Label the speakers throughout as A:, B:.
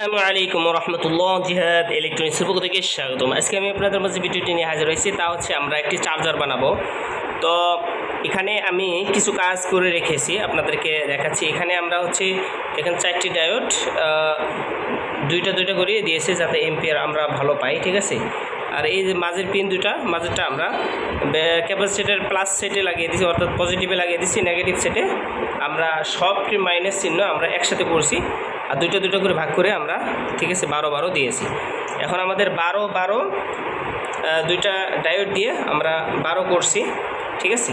A: আসসালামু আলাইকুম রহমতুল্লাহ জিহাদ ইলেকট্রনিক্সের পক্ষ থেকে স্বাগতম। আজকে আমি আপনাদের মাঝে ভিডিওটি নিয়ে হাজির হয়েছি, তা হচ্ছে আমরা একটি চার্জার বানাবো। তো এখানে আমি কিছু কাজ করে রেখেছি, আপনাদেরকে দেখাচ্ছি। এখানে আমরা হচ্ছে, এখানে চারটি ডায়োড দুইটা দুইটা করে দিয়েছি যাতে এমপিআর আমরা ভালো পাই, ঠিক আছে? আর এই যে মাঝের পিন দুটা মাঝেরটা আমরা ক্যাপাসিটার প্লাস সেটে লাগিয়ে দিয়েছি, অর্থাৎ পজিটিভে লাগিয়ে দিয়েছি নেগেটিভ সেটে। আমরা সবটি মাইনাস চিহ্ন আমরা একসাথে করছি। আর দুটো দুটো করে ভাগ করে আমরা, ঠিক আছে, বারো বারো দিয়েছি। এখন আমাদের বারো বারো দুইটা ডায়োড দিয়ে আমরা বারো করছি, ঠিক আছে?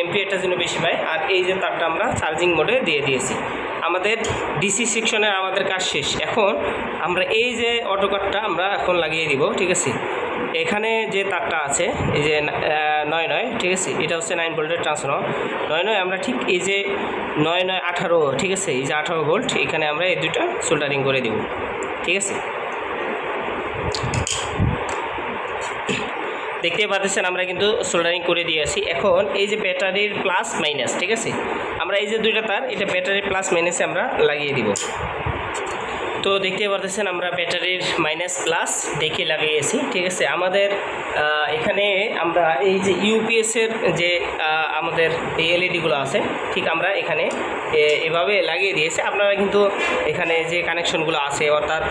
A: এমপিএটা যেন বেশি পাই আর এই যে তারটা আমরা চার্জিং মোডে দিয়ে দিয়েছি। আমাদের ডিসি সেকশনের আমাদের কাজ শেষ। এখন আমরা এই যে অটোকারটা আমরা এখন লাগিয়ে দিব, ঠিক আছে? এখানে যে তারটা আছে, এই যে নয় নয়, ঠিক আছে? এটা হচ্ছে নাইন ভোল্টের ট্রান্সফর্মার নয় নয়, আমরা ঠিক এই যে নয় নয় আঠারো, ঠিক আছে? এই যে আঠারো ভোল্ট এখানে আমরা এই দুইটা সোল্ডারিং করে দেব, ঠিক আছে? দেখতে পাচ্ছেন আমরা কিন্তু সোল্ডারিং করে দিয়েছি এখন এই যে ব্যাটারির প্লাস মাইনাস ঠিক আছে? আমরা এই যে দুইটা তার, এটা ব্যাটারির প্লাস মাইনাসে আমরা লাগিয়ে দিব। তো দেখতে পারতেছেন আমরা ব্যাটারির মাইনাস প্লাস দেখে লাগিয়েছি, ঠিক আছে? আমাদের এখানে আমরা এই যে ইউপিএসের যে আমাদের এই এলইডিগুলো আছে, ঠিক আমরা এখানে এভাবে লাগিয়ে দিয়েছি। আপনারা কিন্তু এখানে যে কানেকশনগুলো আছে, অর্থাৎ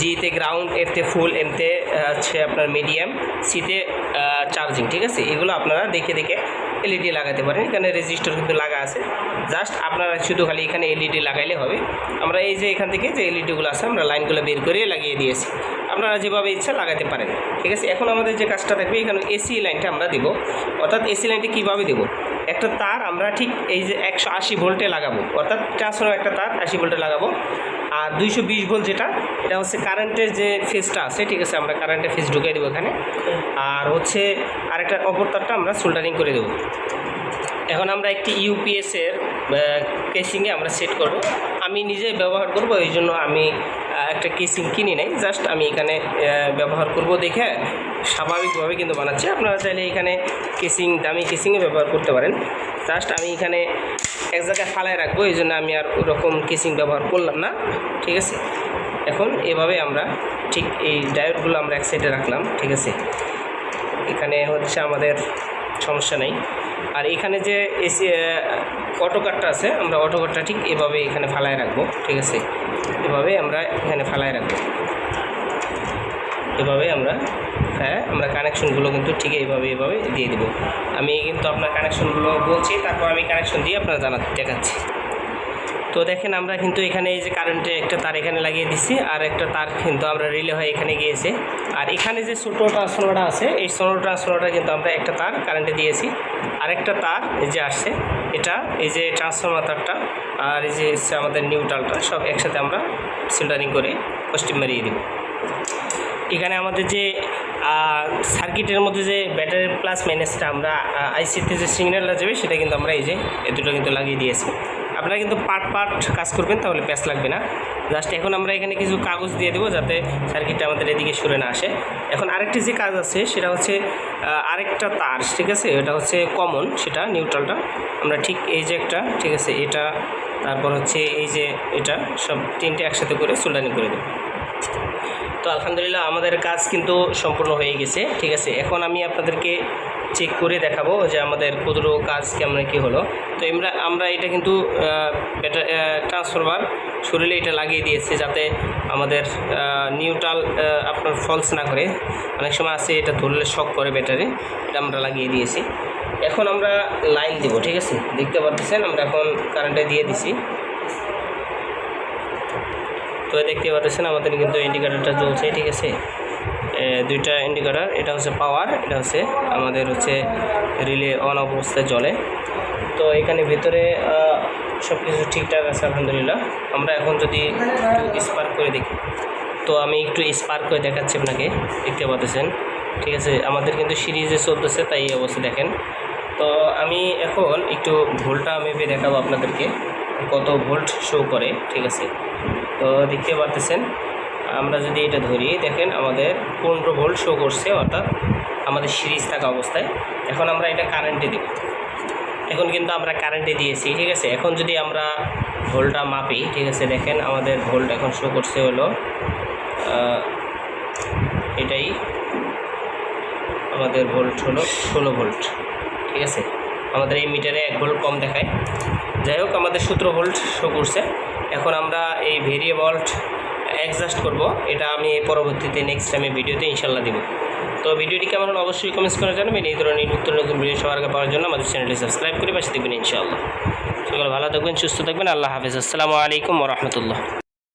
A: জিতে গ্রাউন্ড এতে ফুল এমতে হচ্ছে আপনার মিডিয়াম সিতে চার্জিং ঠিক আছে? এগুলো আপনারা দেখে দেখে এলইডি লাগাতে পারেন, এখানে রেজিস্টার কিন্তু লাগা আছে। জাস্ট আপনারা শুধু খালি এখানে এলইডি লাগাইলে হবে। আমরা এই যে এখান থেকে যে এলইডিগুলো আছে, আমরা লাইনগুলো বের করে লাগিয়ে দিয়েছি। আপনারা যেভাবে ইচ্ছা লাগাতে পারেন। ঠিক আছে? এখন আমাদের যে কাজটা থাকবে, এখানে এসি লাইনটা আমরা দেব। অর্থাৎ এসি লাইনটা কীভাবে দেবো? একটা তার আমরা ঠিক এই যে একশো আশি ভোল্টে লাগাবো। অর্থাৎ ট্রান্সফর্মার একটা তার আশি ভোল্টে লাগাবো। আর দুইশো বিশ ভোল্ট যেটা, এটা হচ্ছে কারেন্টের যে ফেজটা আছে, ঠিক আছে, আমরা কারেন্টের ফেজ ঢুকিয়ে দেবো এখানে। আর হচ্ছে আরেকটা অপর তারটা আমরা সোল্ডারিং করে দেবো। এখন আমরা একটি ইউপিএসের কেসিংয়ে আমরা সেট করব। আমি নিজে ব্যবহার করব, এই জন্য আমি একটা কেসিং কিনি নাই জাস্ট আমি এখানে ব্যবহার করব দেখে স্বাভাবিকভাবে কিন্তু বানাচ্ছি। আপনারা চাইলে এখানে কেসিং দামি কেসিংয়ে ব্যবহার করতে পারেন। জাস্ট আমি এখানে এক জায়গায় ফালায় রাখব, এই জন্য আমি আর ওরকম কেসিং ব্যবহার করলাম না, ঠিক আছে? এখন এভাবে আমরা ঠিক এই ডায়োডগুলো আমরা এক সাইডে রাখলাম, ঠিক আছে? এখানে হচ্ছে আমাদের সমস্যা নেই। আর এখানে যে এসি অটো কার্ডটা আছে, আমরা অটো কার্ডটা ঠিক এভাবে এখানে ফালায় রাখব, ঠিক আছে? এভাবে আমরা এখানে ফালায় রাখব। এভাবে আমরা হ্যাঁ আমরা কানেকশনগুলো কিন্তু ঠিক এইভাবে এভাবে দিয়ে দেবো। আমি কিন্তু আপনার কানেকশনগুলো বলছি, তারপর আমি কানেকশন দিয়ে আপনার জানা দেখাচ্ছি। তো দেখেন, আমরা কিন্তু এখানে এই যে কারেন্টে একটা তার এখানে লাগিয়ে দিছি, আর একটা তার কিন্তু আমরা রিলে হয়ে এখানে গিয়েছে। আর এখানে যে ছোটো ট্রান্সফর্মারটা আছে, এই ছোটো ট্রান্সফর্মারটা কিন্তু আমরা একটা তার কারেন্টে দিয়েছি। আরেকটা তার এই যে আসছে, এটা এই যে ট্রান্সফর্মার তারটা, আর এই যে আমাদের নিউট্রালটা সব একসাথে আমরা সিল্ডারিং করে পশ্চিম মারিয়ে দিব। এখানে আমাদের যে সার্কিটের মধ্যে যে ব্যাটারি প্লাস মাইনাসটা আমরা আইসিতে যে সিগন্যালটা যাবে, সেটা কিন্তু আমরা এই যে এ দুটো কিন্তু লাগিয়ে দিয়েছি। আপনারা কিন্তু পার্ট পার্ট কাজ করবেন, তাহলে প্যাচ লাগবে না। জাস্ট এখন আমরা এখানে কিছু কাগজ দিয়ে দেবো, যাতে সার্কিটটা আমাদের এদিকে সরে না আসে। এখন আরেকটি যে কাজ আছে, সেটা হচ্ছে আরেকটা তার, ঠিক আছে? এটা হচ্ছে কমন সেটা নিউট্রালটা আমরা ঠিক এই যে একটা, ঠিক আছে? এটা, তারপর হচ্ছে এই যে এটা, সব তিনটে একসাথে করে সোল্ডারিং করে দেবো। তো আলহামদুলিল্লাহ আমাদের কাজ কিন্তু সম্পূর্ণ হয়ে গেছে, ঠিক আছে? এখন আমি আপনাদেরকে চেক করে দেখাবো যে আমাদের ক্ষুদ্র কাজ কেমন কী হলো। তো আমরা আমরা এটা কিন্তু ট্রান্সফরমার শরীরে এটা লাগিয়ে দিয়েছি যাতে আমাদের নিউট্রাল আপনার ফলস না করে। অনেক সময় আছে এটা ধরলে শক করে ব্যাটারি এটা আমরা লাগিয়ে দিয়েছি। এখন আমরা লাইন দেবো, ঠিক আছে? দেখতে পাচ্ছেন আমরা এখন কারেন্টে দিয়ে দিছি। তো দেখতে পাচ্ছেন, আমাদের কিন্তু ইন্ডিকেটারটা জ্বলছে, ঠিক আছে? দুইটা ইন্ডিকেটার এটা হচ্ছে পাওয়ার এটা হচ্ছে আমাদের হচ্ছে রিলে অন অবস্থায় জ্বলে। তো এখানে ভিতরে সব কিছু ঠিকঠাক আছে, আলহামদুলিল্লাহ। আমরা এখন যদি একটু স্পার্ক করে দেখি। তো আমি একটু স্পার্ক করে দেখাচ্ছি আপনাকে, দেখতে পাচ্ছেন, ঠিক আছে? আমাদের কিন্তু সিরিজে চলতেছে, তাই অবস্থা দেখেন। তো আমি এখন একটু ভুলটা মেপে দেখাবো আপনাদেরকে। কত ভোল্ট শো করে, ঠিক আছে? তো দেখতে পারতেছেন, আমরা যদি এটা ধরি, দেখেন আমাদের পনেরো ভোল্ট শো করছে, অর্থাৎ আমাদের সিরিজ থাকা অবস্থায়। এখন আমরা এটা কারেন্টে দেব। এখন কিন্তু আমরা কারেন্টে দিয়েছি, ঠিক আছে? এখন যদি আমরা ভোল্টটা মাপি, ঠিক আছে? দেখেন আমাদের ভোল্ট এখন শো করছে হলো এটাই আমাদের ভোল্ট হলো ষোলো ভোল্ট, ঠিক আছে? আমাদের এই মিটারে এক ভোল্ট কম দেখায়। যাই হোক, আমাদের সতেরো ভোল্ট শো করছে। এখন আমরা এই ভেরিয়েবল্ট অ্যাডজাস্ট করব। এটা আমি পরবর্তীতে নেক্সট টাইমে ভিডিওতে ইনশাল্লাহ দেবো। তো ভিডিওটি কেমন অবশ্যই কমেন্টস করে জানাবেন। এই ধরনের নিত্য নতুন ভিডিও সবার আগে পাওয়ার জন্য আমাদের চ্যানেলটি সাবস্ক্রাইব করে পাশে দেখবেন ইনশাআল্লাহ। সকলে ভালো থাকবেন, সুস্থ থাকবেন। আল্লাহ হাফিজ। আসসালামু আলাইকুম রহমতুল্লাহ।